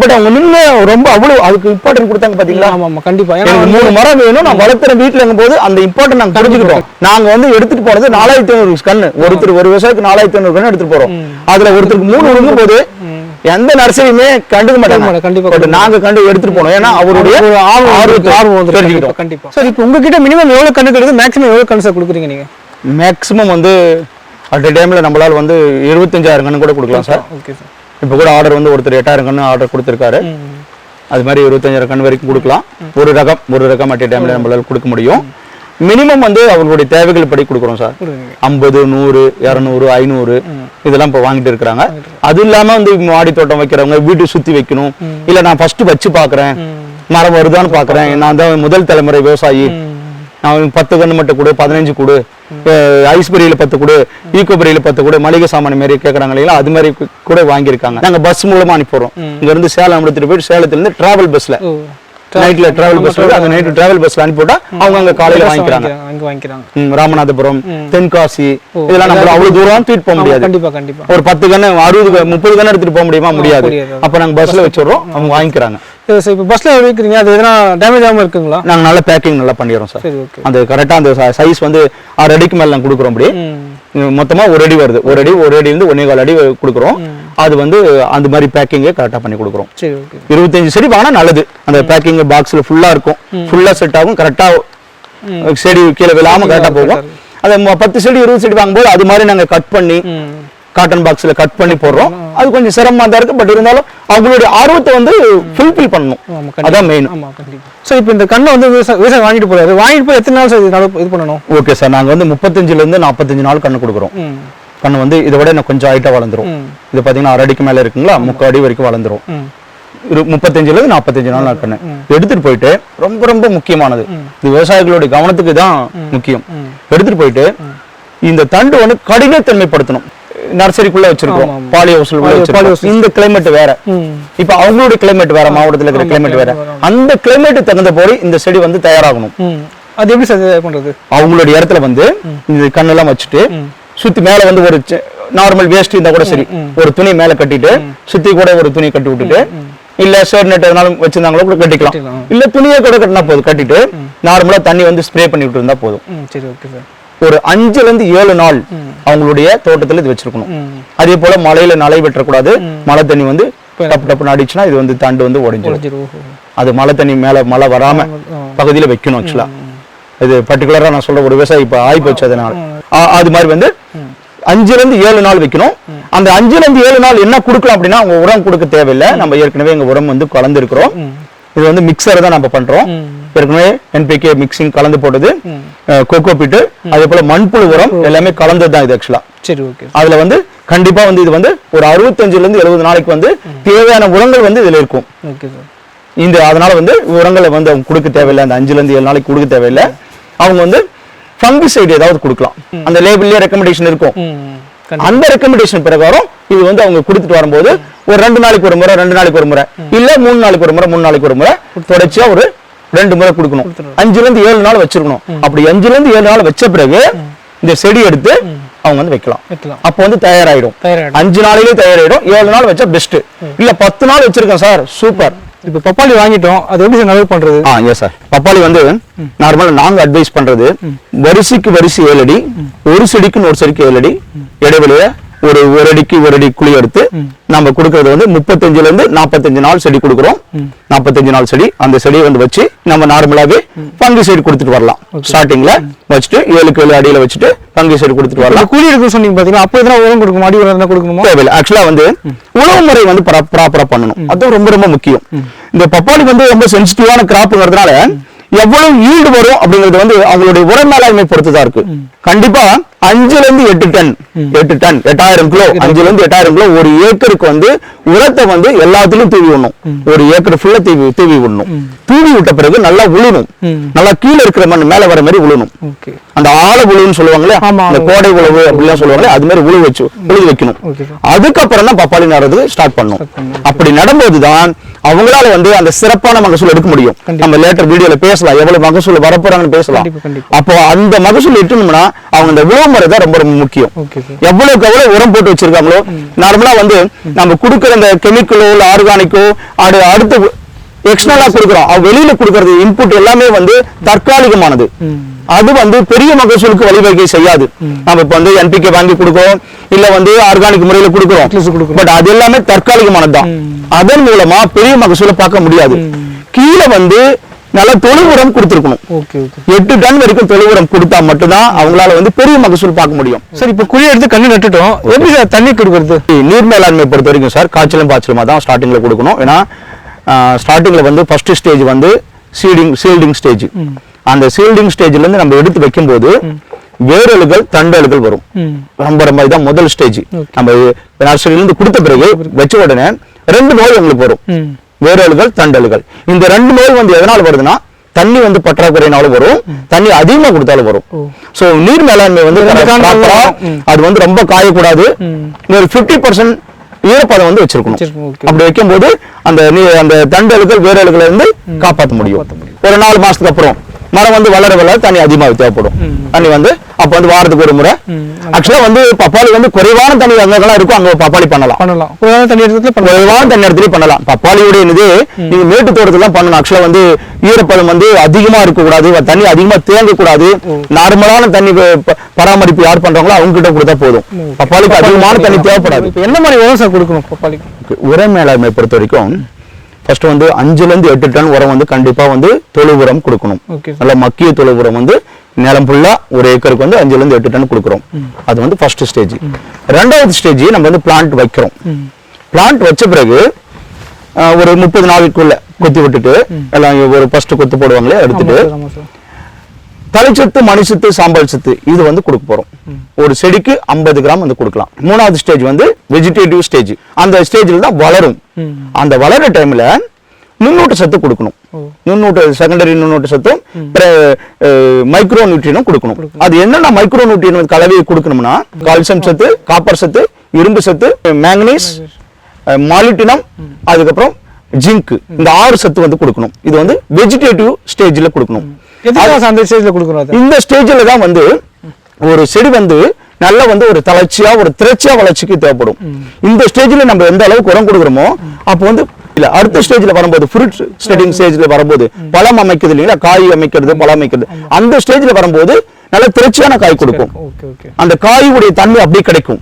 பட் அவங்க நின்று ரொம்ப அவ்வளவு அதுக்கு இம்பார்ட்டன்ட் கொடுத்தாங்க பாத்தீங்களா? ஆமா ஆமா கண்டிப்பா. ஏன்னா எனக்கு மூணு மரம் வேணும் நான் வளர்த்துற வீட்டுல போது அந்த இம்பார்ட்டன் நாங்க தெரிஞ்சுக்கிட்டோம் நாங்க வந்து எடுத்துட்டு போனது நாலாயிரத்தி ஐநூறு கண்ணு. ஒருத்தர் ஒரு விவசாயத்துக்கு நாலாயிரத்தி ஐநூறு கண்ணு எடுத்துட்டு போறோம். அதுல ஒருத்தருக்கு மூணு விழுங்கும் போது எந்த நர்சரியுமே கண்டுக்க மாட்டாங்க, கண்டிப்பா நாங்க கண்டு எடுத்துட்டு போனோம். ஏன்னா அவருடைய ஆர்வம் ஆர்வத்தை ஆர்வம் வந்து தெரிஞ்சுக்கிட்டோம். கண்டிப்பா. சார் இப்போ உங்ககிட்ட மினிமம் எவ்வளவு கண்ணு கிடைக்குது மேக்ஸிமம் எவ்வளவு கண்ணு சார் கொடுக்குறீங்க நீங்க? மேக்ஸிமம் வந்து அட் டைம்ல நம்மளால வந்து இருபத்தஞ்சாயிரம் கண்ணு கூட கொடுக்கலாம் சார் ஓகே சார் இப்போ கூட ஆர்டர் வந்து ஒருத்தர் எட்டாயிரம் கண்ணு ஆர்டர் கொடுத்துருக்காரு அது மாதிரி இருபத்தஞ்சாயிரம் கண் வரைக்கும் கொடுக்கலாம். ஒரு ரகம் ஒரு ரகம் அட் டைம்ல நம்மளால கொடுக்க முடியும். மினிமம் வந்து அவங்களுடைய தேவைகள் படி கொடுக்குறோம் சார். ஐம்பது நூறு இரநூறு ஐநூறு இதெல்லாம் இப்போ வாங்கிட்டு இருக்கிறாங்க. அது இல்லாம வந்து மாடி தோட்டம் வைக்கிறவங்க வீட்டு சுத்தி வைக்கணும். இல்ல நான் ஃபர்ஸ்ட் வச்சு பாக்குறேன். மரம் வருதான்னு பாக்குறேன். நான் தான் முதல் தலைமுறை விவசாயி. நான் பத்து கன்று மட்டும் கொடு பதினஞ்சு கொடு. ஐஸ்பெரியில பத்து கொடு ஈக்கோபெரியில பத்து கொடு மளிகை சாமான் மாரி கேட்கறாங்க இல்லைங்களா? அது மாதிரி கூட வாங்கியிருக்காங்க. நாங்க பஸ் மூலமா அனுப்பிடுறோம் இங்க இருந்து சேலம் எடுத்துட்டு போயிட்டு சேலத்துல இருந்து டிராவல் பஸ்ல ஓ. நைட்ல டிராவல் பஸ்ல அந்த நைட் டிராவல் பஸ்ல அனுப்பிவிட்டா அவங்க அங்க காலையில வாங்கிக்கிறாங்க. அங்க வாங்கிக்கிறாங்க. ராமநாதபுரம் தென்காசி இதெல்லாம் நம்மள அவ்வளவு தூரம் தூக்கிட்டு போக முடியாது. கண்டிப்பா கண்டிப்பா. ஒரு பத்து கண்ணு அறுபது முப்பது கண்ணு எடுத்துட்டு போக முடியுமா? முடியாது. அப்ப நாங்க பஸ்ல வச்சிடுறோம். அவங்க வாங்கிக்கிறாங்க. இப்போ பஸ்ல வைக்கிறீங்க? அது எதனா டேமேஜ் ஆகாம இருக்குங்களா? நாங்க நல்ல பேக்கிங் நல்லா பண்ணிடுறோம் சார் அந்த கரெக்டா அந்த சைஸ் வந்து ஆறு அடிக்கு மேல நாங்க கொடுக்குறோம் அப்படி. ம் உம், மொத்தமா ஒரு அடி வருது. ஒரு அடி ஒரு அடி இருந்து ஒன்னே கால் அடி கொடுக்குறோம். அது வந்து அந்த மாதிரி பேக்கிங்கே கரெக்டா பண்ணி கொடுக்குறோம். இருபத்தஞ்சு செடி வாங்கினா நல்லது. அந்த பேக்கிங் பாக்ஸ்ல ஃபுல்லா இருக்கும். ஃபுல்லா செட் ஆகும். கரெக்டா செடி கீழே விழாம கரெக்டா போகும். அது பத்து செடி இருபது செடி வாங்கும்போது அது மாதிரி நாங்க கட் பண்ணி காட்டன் பாக்ஸ்ல கட் பண்ணி போடுறோம். அது கொஞ்சம் சிரமமா தான் இருக்கு. பட் இருந்தாலும் அவங்களுடைய ஆர்வத்தை வந்து ஃபுல்ஃபில் பண்ணணும். அதான் மெயின் சார் இப்போ இந்த கண்ணை வந்து விவசாயி விவசாயி வாங்கிட்டு போறாரு. வாங்கிட்டு போய் எத்தனை நாள் சார் இது பண்ணணும்? ஓகே சார் நாங்க வந்து முப்பத்தஞ்சுல இருந்து நாற்பத்தஞ்சு நாள் கண்ணு கொடுக்குறோம். கண்ணு வந்து இதை விட இன்னும் கொஞ்சம் ஹைட்டா வளர்ந்துரும். இது பாத்தீங்கன்னா அரை அடிக்கு மேல இருக்குங்களா? முக்கால் அடி வரைக்கும் வளர்ந்துரும். முப்பத்தஞ்சுல இருந்து நாற்பத்தஞ்சு நாள் கண்ணு. எடுத்துட்டு போயிட்டு ரொம்ப ரொம்ப முக்கியமானது. இது விவசாயிகளுடைய கவனத்துக்கு தான் முக்கியம். எடுத்துட்டு போயிட்டு இந்த தண்டு வந்து கடினத்தன்மைப்படுத்தணும். நர்சரிக்குள்ள வச்சிருக்கோம். Poly poly- poly house. இந்த கிளைமேட் வேற. இப்ப அவங்களுடைய கிளைமேட் வேற மாவட்டத்துல இருக்கிற கிளைமேட் வேற. அந்த கிளைமேட் தகுந்த போய் இந்த செடி வந்து தயாராகணும். அது எப்படி சார் பண்றது? அவங்களுடைய இடத்துல வந்து இந்த கண்ணெல்லாம் வச்சுட்டு சுத்தி மேல வந்து ஒரு நார்மல் வேஸ்ட் இருந்தா கூட சரி. ஒரு துணி மேல கட்டிட்டு சுத்தி கூட ஒரு துணி கட்டி விட்டுட்டு இல்ல ஷேர் நெட் எதனாலும் வச்சிருந்தாங்களோ கூட கட்டிக்கலாம். இல்ல துணியை கூட கட்டினா போதும். கட்டிட்டு நார்மலா தண்ணி வந்து ஸ்ப்ரே பண்ணி விட்டு இருந்தா போதும் ஒரு அஞ்சுல இருந்து ஏழு நாள் அவங்களுடைய தோட்டத்துல இது வச்சிருக்கணும். அதே போல மழையில நலை வெட்டக்கூடாது. மழை தண்ணி வந்து டப்பு டப்புன்னு அடிச்சுன்னா இது வந்து தண்டு வந்து உடைஞ்சிடும் அது மழை தண்ணி மேல மழை வராம பகுதியில வைக்கணும் ஆக்சுவலா இது பர்டிகுலரா நான் சொல்ற ஒரு விவசாயி இப்ப ஆகி போச்சு அதனால அது மாதிரி வந்து அஞ்சுல இருந்து ஏழு நாள் வைக்கணும். அந்த அஞ்சுல இருந்து ஏழு நாள் என்ன கொடுக்கலாம் அப்படின்னா அவங்க உரம் கொடுக்க தேவையில்லை. நம்ம ஏற்கனவே எங்க உரம் வந்து கலந்து இருக்கிறோம் இது வந்து மிக்சர் தான் நம்ம பண்றோம். ஏற்கனவே என்பிகே மிக்சிங் கலந்து போட்டது. கோகோ பிட்டு அதே போல மண்புழு உரம் எல்லாமே கலந்தது தான் இது ஆக்சுவலா சரி ஓகே அதுல வந்து கண்டிப்பா வந்து இது வந்து ஒரு அறுபத்தஞ்சுல இருந்து எழுபது நாளைக்கு வந்து தேவையான உரங்கள் வந்து இதுல இருக்கும். இந்த அதனால வந்து உரங்களை வந்து அவங்க கொடுக்க தேவையில்லை. அந்த அஞ்சுல இருந்து ஏழு நாளைக்கு கொடுக்க தேவையில்லை. அவங்க வந்து ஃபங்கிசைடு ஏதாவது கொடுக்கலாம். அந்த லேபிள்லயே ரெக்கமெண்டேஷன் இருக்கும். அந்த ரெக்கமெண்டேஷன் பிரகாரம் இது வந்து அவங்க கொடுத்துட்டு வரும்போது ஒரு ரெண்டு நாளைக்கு ஒரு முறை ரெண்டு நாளைக்கு ஒரு முறை இல்ல மூணு நாளைக்கு ஒரு முறை மூணு நாளைக்கு ஒரு முறை தொடர்ச்சியா ஒரு ரெண்டு முறை கொடுக்கணும். அஞ்சுல இருந்து ஏழு நாள் வச்சிருக்கணும். அப்படி அஞ்சுல இருந்து ஏழு நாள் வச்ச பிறகு இந்த செடி எடுத்து அவங்க வந்து வைக்கலாம். அப்போ வந்து தயாராயிடும். அஞ்சு நாளிலே தயாராயிடும். ஏழு நாள் வச்சா பெஸ்ட் இல்ல பத்து நாள் வச்சிருக்கேன் சார். சூப்பர் இப்போ பப்பாளி வாங்கிட்டோம். அது எப்படி சார் பண்றது? ஆ எஸ் சார் பப்பாளி வந்து நார்மலா நாங்க அட்வைஸ் பண்றது வரிசைக்கு வரிசை ஏழு அடி ஒரு செடிக்கு ஒரு செடிக்கு ஏழு அடி இடைவெளிய ஒரு ஒரு அடிக்கு ஒரு அடி குழி எடுத்து நம்ம கொடுக்கறது வந்து முப்பத்தஞ்சுல இருந்து நாற்பத்தஞ்சு நாள் செடி கொடுக்குறோம். நாற்பத்தஞ்சு நாள் செடி அந்த செடியை வந்து வச்சு நம்ம நார்மலாவே பங்கு சைடு கொடுத்துட்டு வரலாம். ஸ்டார்டிங்ல வச்சுட்டு ஏழுக்கு ஏழு அடியில வச்சுட்டு பங்கு சைடு கொடுத்துட்டு வரலாம். கூலி எடுக்க சொன்னீங்க பாத்தீங்கன்னா அப்போ எதனா உரம் கொடுக்கணும்? அடி உரம் கொடுக்கணுமா? தேவையில்லை. ஆக்சுவலா வந்து உணவு முறை வந்து ப்ராப்பரா பண்ணணும். அது ரொம்ப ரொம்ப முக்கியம். இந்த பப்பாளி வந்து ரொம்ப சென்சிட்டிவான கிராப்புங்கிறதுனால எவ்வளவு ஈல்டு வரும் அப்படிங்கிறது வந்து அவங்களுடைய உர மேலாண்மை பொறுத்து தான் இருக்கு கண்டிப்பா அஞ்சுல இருந்து எட்டு டன். எட்டு டன். எட்டாயிரம் கிலோ. அஞ்சுல இருந்து எட்டாயிரம் கிலோ. ஒரு ஏக்கருக்கு வந்து உரத்தை வந்து எல்லாத்துலயும் தூவி விடணும். ஒரு ஏக்கர் ஃபுல்லா தூவி தூவி விடணும். தூவி விட்ட பிறகு நல்லா உழுணும். நல்லா கீழே இருக்கிற மண் மேல வர மாதிரி உழுணும். ஓகே. அந்த ஆழ உழுவுன்னு சொல்லுவாங்களே. அந்த கோடை உழவு அப்படிலாம் சொல்லுவாங்களே அது மாதிரி உழு வச்சு உழுது வைக்கணும். அதுக்கப்புறம் தான் பப்பாளி நடுறது ஸ்டார்ட் பண்ணும் அப்படி நடும்போதுதான் அவங்களால வந்து அந்த சிறப்பான மகசூல் எடுக்க முடியும். நம்ம லேட்டர் வீடியோல பேசலாம். எவ்வளவு மகசூல் வரப்போறாங்கன்னு பேசலாம். அப்போ அந்த மகசூல் எட்டணும்னா அவங்க இந்த உழவு முறை தான் ரொம்ப ரொம்ப முக்கியம். எவ்வளவுக்கு எவ்வளவு உரம் போட்டு வச்சிருக்காங்களோ நார்மலா வந்து நம்ம கொடுக்குற இந்த கெமிக்கலோ இல்ல ஆர்கானிக்கோ அது அடுத்து எக்ஸ்டர்னலா கொடுக்குறோம். அவ வெளியில கொடுக்கறது இன்புட் எல்லாமே வந்து தற்காலிகமானது. அது வந்து பெரிய மகசூலுக்கு வழிவகை செய்யாது. நம்ம இப்ப வந்து என்பிகே வாங்கி கொடுக்குறோம் இல்ல வந்து ஆர்கானிக் முறையில கொடுக்குறோம். பட் அது எல்லாமே தற்காலிகமானது தான். அதன் மூலமா பெரிய மகசூலை பார்க்க முடியாது. கீழே வந்து நல்ல தொழு உரம் கொடுத்துருக்கணும் எட்டு டன் வரைக்கும் தொழு உரம் கொடுத்தா மட்டும்தான் அவங்களால வந்து பெரிய மகசூல் பார்க்க முடியும். சார் இப்போ குழி எடுத்து கண்ணு நட்டுட்டோம். எப்படி சார் தண்ணி கொடுக்கறது? நீர் மேலாண்மை பொறுத்த வரைக்கும் சார் காய்ச்சலும் பாய்ச்சலுமா தான் ஸ்டார்டிங்ல கொடுக்கணும். ஏன்னா ஸ்டார்டிங்ல வந்து ஃபர்ஸ்ட் ஸ்டேஜ் வந்து சீடிங் சீல்டிங் ஸ்டேஜ் அந்த சீல்டிங் ஸ்டேஜ்ல இருந்து நம்ம எடுத்து வைக்கும்போது வேரலுகள் தண்டலுகள் வரும். ரொம்ப ரொம்ப இதான் முதல் ஸ்டேஜ் நம்ம நர்சரியில இருந்து கொடுத்த பிறகு வச்ச உடனே ரெண்டு நோய் உங்களுக்கு வரும். வேரலுகள் தண்டலுகள் இந்த ரெண்டு நோய் வந்து எதனால வருதுன்னா தண்ணி வந்து பற்றாக்குறையினாலும் வரும். தண்ணி அதிகமா கொடுத்தாலும் வரும். சோ நீர் மேலாண்மை வந்து. அது வந்து ரொம்ப காயக்கூடாது. ஒரு 50% பர்சன்ட் ஈரப்பதம் வந்து வச்சிருக்கணும். அப்படி வைக்கும்போது அந்த நீ- அந்த தண்டலுகள் வேரலுகளை வந்து காப்பாற்ற முடியும். ஒரு நாலு மாசத்துக்கு அப்புறம். மரம் வந்து வளர வளர தண்ணி அதிகமாக தேவைப்படும். தண்ணி வந்து அப்ப வந்து வாரத்துக்கு ஒரு முறை. ஆக்சுவலா வந்து பப்பாளி வந்து குறைவான தண்ணி அங்கெல்லாம் இருக்கும் அங்க பப்பாளி பண்ணலாம். பண்ணலாம். ஒரு தண்ணி பண்ணலாம். குறைவான தண்ணி இடத்துலயும் பண்ணலாம். பப்பாளியுடைய இது நீங்க மேட்டு தோட்டத்துல தான் பண்ணணும். ஆக்சுவலா வந்து ஈரப்பதம் வந்து அதிகமா இருக்க கூடாது தண்ணி அதிகமா தேங்க கூடாது நார்மலான தண்ணி பராமரிப்பு யார் பண்றாங்களோ அவங்க கிட்ட கொடுத்தா போதும். பப்பாளிக்கு அதிகமான தண்ணி தேவைப்படாது. என்ன மாதிரி உரம் சார் கொடுக்கணும் பப்பாளிக்கு? உர மேலாண்மை பொறுத்த வரைக்கும் ஃபர்ஸ்ட் வந்து அஞ்சுல இருந்து எட்டு டன் உரம் வந்து கண்டிப்பா வந்து தொழு உரம் கொடுக்கணும். நல்ல மக்கிய தொழு உரம் வந்து நிலம் ஃபுல்லா ஒரு ஏக்கருக்கு வந்து அஞ்சுல இருந்து எட்டு டன் கொடுக்குறோம். அது வந்து ஃபர்ஸ்ட் ஸ்டேஜ் ரெண்டாவது ஸ்டேஜ் நம்ம வந்து பிளான்ட் வைக்கிறோம். பிளான்ட் வச்ச பிறகு ஒரு முப்பது நாளுக்குள்ள கொத்தி விட்டுட்டு எல்லாம் ஒரு ஃபர்ஸ்ட் கொத்து போடுவாங்களே எடுத்துட்டு தலைச்சத்து மணிச்சத்து சாம்பல் சத்து இது வந்து கொடுக்க போறோம். ஒரு செடிக்கு 50 கிராம் வந்து கொடுக்கலாம். மூணாவது ஸ்டேஜ் வந்து வெஜிடேட்டிவ் ஸ்டேஜ் அந்த ஸ்டேஜ்ல தான் வளரும். அந்த வளர டைம்ல நுண்ணூட்ட சத்து கொடுக்கணும். நுண்ணூட்ட செகண்டரி நுண்ணூட்ட சத்தும் மைக்ரோ நியூட்ரியனும் கொடுக்கணும். அது என்னென்ன மைக்ரோ நியூட்ரியன் கலவையை கொடுக்கணும்னா கால்சியம் சத்து காப்பர் சத்து இரும்பு சத்து மேங்கனீஸ் மாலிட்டினம் அதுக்கப்புறம் ஜிங்க் இந்த ஆறு சத்து வந்து கொடுக்கணும். இது வந்து வெஜிடேட்டிவ் ஸ்டேஜ்ல கொடுக்கணும். அந்த ஸ்டேஜில் கொடுக்குறோம் இந்த ஸ்டேஜ்ல தான் வந்து ஒரு செடி வந்து நல்லா வந்து ஒரு தளர்ச்சியா ஒரு திரட்சியா வளர்ச்சிக்கு தேவைப்படும். இந்த ஸ்டேஜ்ல நம்ம எந்த அளவுக்கு உரம் கொடுக்குறோமோ அப்போ வந்து இல்ல அடுத்த ஸ்டேஜ்ல வரும்போது ஃப்ரூட் ஸ்டெடிங் ஸ்டேஜ்ல வரும்போது பழம் அமைக்கிறது இல்லைங்களா? காய் அமைக்கிறது பழம் அமைக்கிறது. அந்த ஸ்டேஜ்ல வரும்போது நல்ல திரட்சியான காய் கொடுக்கும். அந்த காயுடைய தன்மை அப்படியே கிடைக்கும்.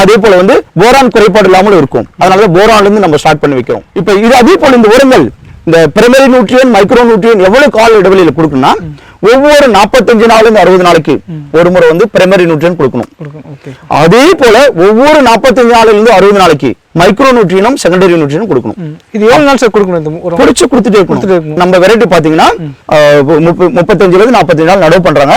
அதே போல வந்து போரான் குறைபாடு இல்லாமலும் இருக்கும். அதனால போரான்ல இருந்து நம்ம ஸ்டார்ட் பண்ணி வைக்கிறோம். இப்போ இது அதே போல இந்த உரங்கள் இந்த பிரைமரி நியூட்ரியன் மைக்ரோ நியூட்ரியன் எவ்வளவு கால இடைவெளியில கொடுக்கணும்னா ஒவ்வொரு 45 நாள்ல இருந்து அறுபது நாளைக்கு ஒரு முறை வந்து பிரைமரி நியூட்ரியன் கொடுக்கணும். அதே போல ஒவ்வொரு 45 நாள்ல இருந்து அறுபது நாளைக்கு மைக்ரோ நியூட்ரியனும் செகண்டரி நியூட்ரியனும் கொடுக்கணும். இது எவ்வளவு நாள் சார் கொடுக்கணும் பொடிச்சு கொடுத்துட்டே கொடுத்துட்டே இருக்கணும். நம்ம வெரைட்டி பாத்தீங்கன்னா முப்பத்தஞ்சுல இருந்து நாற்பத்தஞ்சு நாள் நடவு பண்றாங்க.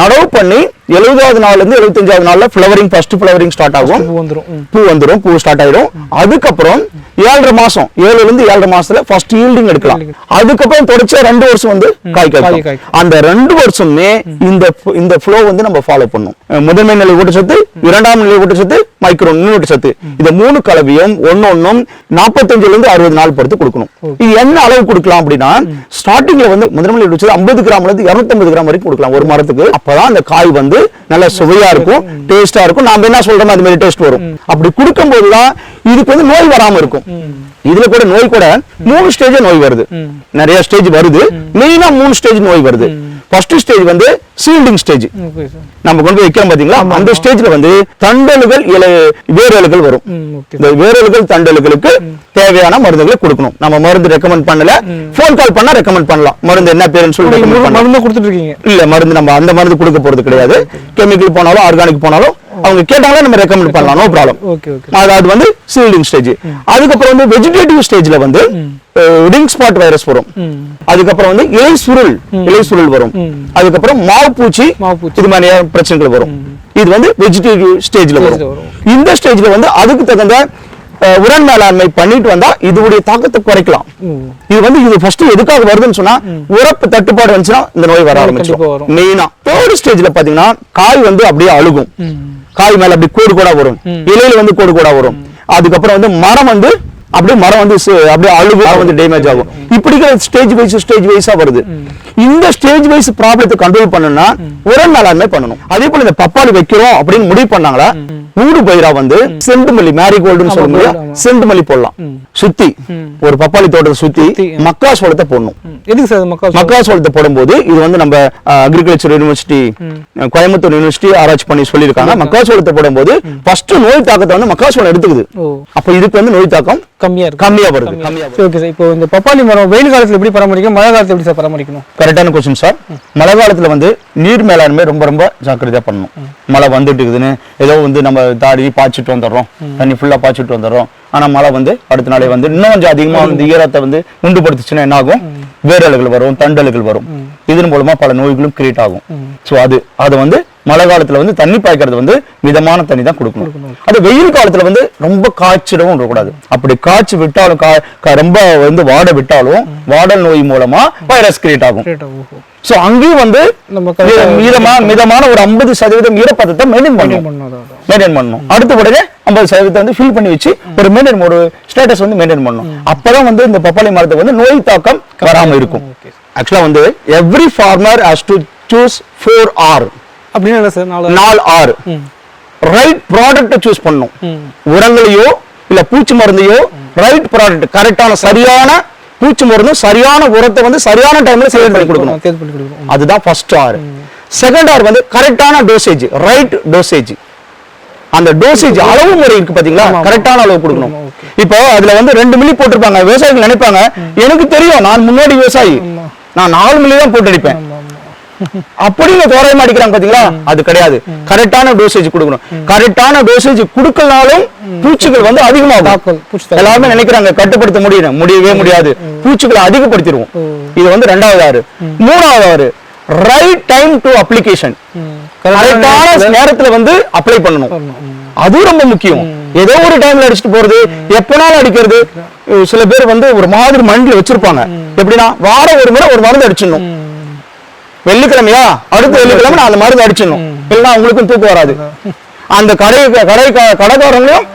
நடவு பண்ணி எழுபதாவது நாள்ல இருந்து எழுபத்தஞ்சாவது நாள்ல ஃபிளவரிங் ஃபர்ஸ்ட் ஃபிளவரிங் ஸ்டார்ட் ஆகும். பூ வந்துரும். ம். பூ வந்துடும் பூ ஸ்டார்ட் ஆயிடும் அதுக்கப்புறம் ஏழரை மாசம் ஏழுல இருந்து ஏழரை மாசத்துல ஃபர்ஸ்ட் ஈல்டிங் எடுக்கலாம். அதுக்கப்புறம் தொடர்ச்சியா ரெண்டு வருஷம் வந்து காய் காய் காய்க்கும். அந்த ரெண்டு வருஷமே இந்த இந்த ஃப்ளோ வந்து நம்ம ஃபாலோ பண்ணும். முதன்மை நிலை ஊட்டச்சத்து இரண்டாம் நிலை ஊட்டச்சத்து மைக்ரோ ஊட்டச்சத்து. இந்த மூணு கலவையும் ஒன்னு ஒன்னும் நாற்பத்தஞ்சுல இருந்து அறுபது நாள் பொறுத்து கொடுக்கணும். இது என்ன அளவு கொடுக்கலாம் அப்படின்னா ஸ்டார்டிங்ல வந்து முதன்மை நிலை ஊட்டச்சத்து ஐம்பது கிராம்ல இருந்து இருநூத்தம்பது கிராம் வரைக்கும் கொடுக்கலாம் ஒரு மரத்துக்கு. அப்பதான் அந்த காய் வந்து நல்ல சுவையா இருக்கும் டேஸ்டா இருக்கும். நாம என்ன சொல்றோமோ அது மாதிரி டேஸ்ட் வரும். அப்படி கொடுக்கும் போதுதான் இதுக்கு வந்து நோய் வராம இருக்கும். இதுல கூட நோய் கூட மூணு ஸ்டேஜ் நோய் வருது. நிறைய ஸ்டேஜ் வருது. மெயினா மூணு ஸ்டேஜ் நோய் வருது. ஃபர்ஸ்ட் ஸ்டேஜ் வந்து சீல்டிங் ஸ்டேஜ் நம்ம கொண்டு போய் வைக்கிறோம் பாத்தீங்களா? அந்த ஸ்டேஜ்ல வந்து தண்டல்கள் இலை வேரலுகள் வரும். இந்த வேரல்கள் தண்டல்களுக்கு தேவையான மருந்துகளை கொடுக்கணும். நம்ம மருந்து ரெக்கமெண்ட் பண்ணல. ஃபோன் கால் பண்ணா ரெக்கமெண்ட் பண்ணலாம். மருந்து என்ன பேருன்னு சொல்லி. மருந்து கொடுத்துட்டு இருக்கீங்க. இல்ல மருந்து நம்ம அந்த மருந்து கொடுக்க போறது கிடையாது. கெமிக்கல் போனாலும் ஆர்கானிக் போனாலும் அவங்க கேட்டாங்களா நம்ம ரெக்கமெண்ட் பண்ணலாம். நோ ப்ராப்ளம் அது அது வந்து சீல்டிங் ஸ்டேஜ் அதுக்கப்புறம் வந்து வெஜிடேட்டிவ் ஸ்டேஜ்ல வந்து ரிங் ஸ்பாட் வைரஸ் வரும். அதுக்கப்புறம் வந்து இலை சுருள் இலை சுருள் வரும். அதுக்கப்புறம் மாவுப்பூச்சி மாவுப்பூச்சி. இது மாதிரியான பிரச்சனைகள் வரும். இது வந்து வெஜிடேட்டிவ் ஸ்டேஜ்ல வரும். இந்த ஸ்டேஜ்ல வந்து அதுக்கு தகுந்த உரம் மேலாண்மை பண்ணிட்டு வந்தா இதோடைய தாக்கத்தை குறைக்கலாம். இது வந்து இது ஃபர்ஸ்ட் எதுக்காக வருதுன்னு சொன்னா உரப்பு தட்டுப்பாடு வந்துச்சுன்னா இந்த நோய் வர ஆரம்பிச்சிடும். மெயினா தேர்ட் ஸ்டேஜ்ல பாத்தீங்கன்னா காய் வந்து அப்படியே அழுகும். காய் மேல அப்படி கோடு கோடா வரும். இலையில வந்து கோடு கோடா வரும். அதுக்கப்புறம் வந்து மரம் வந்து அப்படியே மரம் வந்து அப்படியே அழுகு வந்து டேமேஜ் ஆகும். இப்படி ஸ்டேஜ் வைஸ் ஸ்டேஜ் வைஸா வருது. இந்த ஸ்டேஜ் வைஸ் ப்ராப்ளத்தை கண்ட்ரோல் பண்ணணும்னா உரம் மேலாண்மை பண்ணணும். அதே போல இந்த பப்பாளி வைக்கிறோம் அப்படின்னு முடிவு பண்ணாங்களா ஊடு பயிரா வந்து செண்டுமல்லி மேரிகோல்டுன்னு சொல்ல முடியும் ஆமா. செண்டுமல்லி போடலாம். சுத்தி ஒரு பப்பாளி தோட்டத்தை சுத்தி சுத்தி, மக்காசோளத்தை போடணும். எதுக்கு சார் மக்கள் மக்காசோளத்தை போடும்போது இது வந்து நம்ம அக்ரிகல்ச்சர் யூனிவர்சிட்டி கோயம்புத்தூர் யூனிவர்சிட்டி ஆராய்ச்சி பண்ணி சொல்லியிருக்காங்க. மக்காசோளத்தை போடும்போது ஃபர்ஸ்ட் நோய் தாக்கத்தை வந்து மக்காசோளம் எடுத்துக்குது. ஓ. அப்ப இதுக்கு வந்து நோய் தாக்கம் கம்மியா இருக்கு. கம்மியா வருது. கம்மியா ஓகே சார் இப்போ இந்த பப்பாளி மரம் வெயில் காலத்துல எப்படி பராமரிக்கணும் மழை காலத்துல எப்படி சார் பராமரிக்கணும்? கரெக்டான கொஸ்டின் சார் மழை காலத்துல வந்து நீர் மேலாண்மை ரொம்ப ரொம்ப ஜாக்கிரதையா பண்ணணும். மழை வந்துட்டு இருக்குதுன்னு ஏதோ வந்து நம்ம தாடி பாய்ச்சிட்டு வந்துடுறோம். தண்ணி ஃபுல்லா பாய்ச்சிட்டு வந்துடுறோம். ஆனா மழை வந்து அடுத்த நாளே வந்து இன்னும் கொஞ்சம் அதிகமா வந்து ஈரத்தை வந்து உண்டுபடுத்துச்சுன்னா என்ன ஆகும் வேரலுகள் வரும் தண்டல்கள் வரும். இதன் மூலமா பல நோய்களும் கிரியேட் ஆகும். சோ அது அது வந்து மழை காலத்துல வந்து தண்ணி பாய்க்கிறது வந்து மிதமான தண்ணி தான் கொடுக்கணும். அது வெயில் காலத்துல வந்து ரொம்ப காய்ச்சிடவும் விடக்கூடாது. அப்படி காய்ச்சி விட்டாலும் ரொம்ப வந்து வாட விட்டாலும் வாடல் நோய் மூலமா வைரஸ் கிரியேட் ஆகும். சோ அங்கேயும் வந்து நம்ம மீ- correct ஆ மீதமா மிதமான ஒரு ஐம்பது சதவீதம் ஈரப்பதத்தை மெயின்டைன் பண்ணணும். மெயின்டைன் பண்ணணும். அடுத்த உடனே ஐம்பது சதவீதத்தை வந்து ஃபில் பண்ணி வச்சு ஒரு மெயின்டைன் ஒரு ஸ்டேட்டஸ் வந்து மெயின்டைன் பண்ணணும். அப்பதான் வந்து இந்த பப்பாளி மரத்துக்கு வந்து நோய் தாக்கம் வராம இருக்கும். ஓகே ஆக்சுவலா வந்து every farmer has to choose four R அப்படின்னு என்ன சார்? நாலு நாலு ஆர் ரைட் ப்ராடக்ட்டை சூஸ் பண்ணணும். ம். உரங்களையோ இல்ல பூச்சி மருந்தையோ ரைட் ப்ராடக்ட் கரெக்டான சரியான பூச்சி மருந்து சரியான உரத்தை வந்து சரியான டைம்ல செலக்ட் பண்ணி கொடுக்கணும். அதுதான் ஃபர்ஸ்ட் ஆர் செகண்ட் ஆர் வந்து கரெக்டான டோசேஜ் ரைட் டோசேஜ் அந்த டோசேஜ் அளவு முறை இருக்கு பாத்தீங்களா. கரெக்டான அளவு கொடுக்கணும். இப்போ அதுல வந்து ரெண்டு மில்லி போட்டிருப்பாங்க. விவசாயிகள் நினைப்பாங்க. எனக்கு தெரியும் நான் முன்னாடி விவசாயி. நான் நாலு மில்லி தான் போட்டு அடிப்பேன் அப்படின்னு தோராயமா அடிக்கிறாங்க பாத்தீங்களா? அது கிடையாது. கரெக்டான டோசேஜ் கொடுக்கணும். கரெக்டான டோசேஜ் கொடுக்கலனாலும் பூச்சிகள் வந்து அதிகமாகும். எல்லாருமே நினைக்கிறாங்க கட்டுப்படுத்த முடியும் முடியவே முடியாது. பூச்சிகளை அதிகப்படுத்திடுவோம். இது வந்து ரெண்டாவது ஆறு. மூணாவது ஆறு ரைட் டைம் டு அப்ளிகேஷன் கரெக்டான நேரத்துல வந்து அப்ளை பண்ணணும். அது ரொம்ப முக்கியம். ஏதோ ஒரு டைம்ல அடிச்சுட்டு போறது எப்பனாலும் அடிக்கிறது. சில பேர் வந்து ஒரு மாதிரி மைண்ட்ல வச்சிருப்பாங்க. எப்படின்னா வாரம் ஒரு முறை ஒரு மருந்து அடிச்சிடணும். வெள்ளிக்கிழமையா? அடுத்த வெள்ளிக்கிழமை நான் அந்த மருந்து அடிச்சிடணும். இல்லைன்னா அவங்களுக்கும் தூக்கம் வராது. அந்த கடை கடை கடைக்காரங்களையும்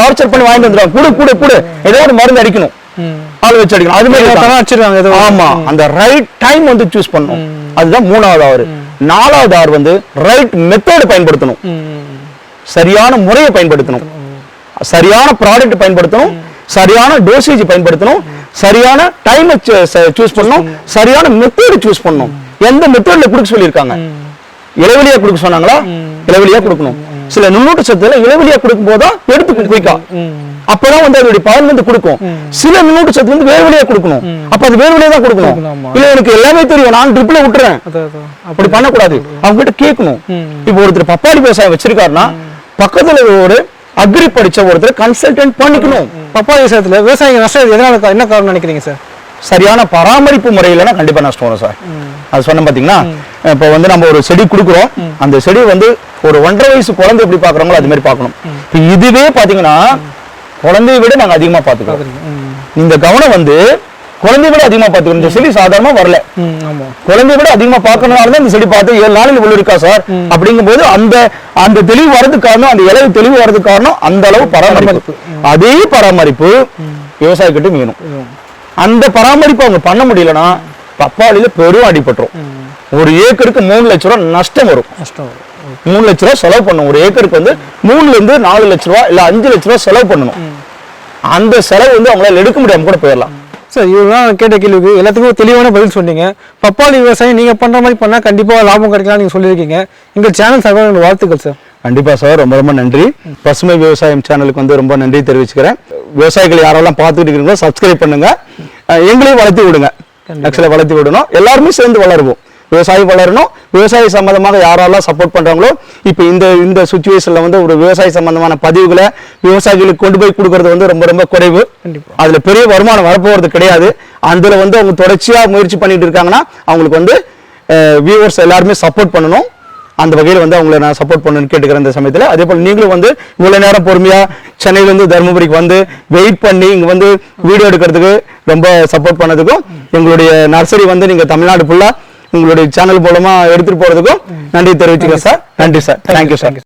டார்ச்சர் பண்ணி வாங்கிட்டு வந்துடுவாங்க. குடு குடு குடு. ஏதோ ஒரு மருந்து அடிக்கணும். ஆள் வச்சு அடிக்கணும். அது மாதிரி வச்சிருக்காங்க ஆமா. அந்த ரைட் டைம் வந்து சூஸ் பண்ணணும். அதுதான் மூணாவது ஆறு. நாலாவது ஆறு வந்து ரைட் மெத்தட் பயன்படுத்தணும். சரியான முறையை பயன்படுத்தணும். சரியான ப்ராடக்ட் பயன்படுத்தணும் சரியான டோசேஜ் பயன்படுத்தணும் சரியான டைம் சூஸ் பண்ணணும் சரியான மெத்தட் சூஸ் பண்ணணும். எந்த மெத்தட்ல கொடுக்க சொல்லியிருக்காங்க? இளவெளியா கொடுக்க சொன்னாங்களா? இளவெளியா கொடுக்கணும். சில நுண்ணூட்ட சத்துல இளவெளியா கொடுக்கும் போதுதான் எடுத்து குயிக்கா. அப்பதான் வந்து அதோட பலன் வந்து கொடுக்கும். சில மின்னூட்ட சத்து வந்து வேறு வழியா கொடுக்கணும். அப்ப அது வேறு வழியா தான் கொடுக்கணும். இல்ல எனக்கு எல்லாமே தெரியும். நான் ட்ரிப்ல விட்டுறேன் அப்படி பண்ணக்கூடாது. அவங்க கிட்ட கேட்கணும். இப்போ ஒருத்தர் பப்பாளி விவசாயம் வச்சிருக்காருன்னா பக்கத்துல ஒரு அக்ரி படிச்ச ஒருத்தர் கன்சல்டன்ட் பண்ணிக்கணும். பப்பாளி விவசாயத்துல விவசாயிங்க நஷ்டம் எதனால என்ன காரணம் நினைக்கிறீங்க சார் சரியான பராமரிப்பு முறையிலனா கண்டிப்பா நஷ்டம் வரும் சார் அது சொன்ன பாத்தீங்கன்னா இப்போ வந்து நம்ம ஒரு செடி கொடுக்குறோம். அந்த செடி வந்து ஒரு ஒன்றரை வயசு குழந்தை எப்படி பாக்குறாங்களோ அது மாதிரி பார்க்கணும் இப்போ இதுவே பாத்தீங்கன்னா குழந்தையை விட நாங்க அதிகமா பாத்துக்கிறோம். ம். இந்த கவனம் வந்து குழந்தைய விட அதிகமா பாத்துக்கணும் இந்த செடி சாதாரணமா வரல. குழந்தைய விட அதிகமா பார்க்கறதுனால தான் இந்த செடி பார்த்து ஏழு நாளைக்கு உள்ள இருக்கா சார்? அப்படிங்கும்போது அந்த அந்த தெளிவு வர்றதுக்கு காரணம் அந்த இலவு தெளிவு வர்றதுக்கு காரணம் அந்த அளவு பராமரிப்பு. அதே பராமரிப்பு விவசாயிக்கிட்ட வேணும். ம். அந்த பராமரிப்பு அவங்க பண்ண முடியலன்னா பப்பாளியில பெரும் அடிபட்டுரும். ஒரு ஏக்கருக்கு மூணு லட்ச ரூபா நஷ்டம் வரும். மூணு லட்ச ரூபா செலவு பண்ணணும். ஒரு ஏக்கருக்கு வந்து மூணுல இருந்து நாலு லட்ச ரூபா இல்ல அஞ்சு லட்ச ரூபா செலவு பண்ணணும். அந்த செலவு வந்து அவங்களால எடுக்க முடியாம கூட போயிடலாம். சார் இவரெல்லாம் கேட்ட கேள்விக்கு எல்லாத்துக்கும் தெளிவான பதில் சொன்னீங்க. பப்பாளி விவசாயம் நீங்க பண்ற மாதிரி பண்ணா கண்டிப்பா லாபம் கிடைக்கலாம் நீங்க சொல்லியிருக்கீங்க. எங்க சேனல் சார்பாக வாழ்த்துக்கள் சார் கண்டிப்பா சார் ரொம்ப ரொம்ப நன்றி. பசுமை விவசாயம் சேனலுக்கு வந்து ரொம்ப நன்றி தெரிவிச்சுக்கிறேன். விவசாயிகள் யாரெல்லாம் பார்த்துட்டு இருக்கீங்களோ சப்ஸ்கிரைப் பண்ணுங்க. அஹ் எங்களையும் வளர்த்தி விடுங்க. ஆக்சுவலாக வளர்த்தி விடணும். எல்லாருமே சேர்ந்து வளருவோம். விவசாயி வளரணும். விவசாய சம்பந்தமாக யாரெல்லாம் சப்போர்ட் பண்றாங்களோ இப்போ இந்த இந்த சுச்சுவேஷன்ல வந்து ஒரு விவசாய சம்பந்தமான பதிவுகளை விவசாயிகளுக்கு கொண்டு போய் கொடுக்கறது வந்து ரொம்ப ரொம்ப குறைவு. அதுல பெரிய வருமானம் வரப்போறது கிடையாது. அதுல வந்து அவங்க தொடர்ச்சியா முயற்சி பண்ணிட்டு இருக்காங்கன்னா அவங்களுக்கு வந்து வியூவர்ஸ் எல்லாருமே சப்போர்ட் பண்ணணும். அந்த வகையில் வந்து அவங்கள நான் சப்போர்ட் பண்ணணும்னு கேட்டுக்கிறேன் இந்த சமயத்தில். அதே போல் நீங்களும் வந்து இவ்வளோ நேரம் பொறுமையா சென்னையில இருந்து தருமபுரிக்கு வந்து வெயிட் பண்ணி இங்க வந்து வீடியோ எடுக்கிறதுக்கு ரொம்ப சப்போர்ட் பண்ணதுக்கும் எங்களுடைய நர்சரி வந்து நீங்க தமிழ்நாடு ஃபுல்லா உங்களுடைய சேனல் மூலமா எடுத்துட்டு போறதுக்கும் நன்றி தெரிவிச்சுக்கிறேன் சார் நன்றி சார் தேங்க்யூ சார்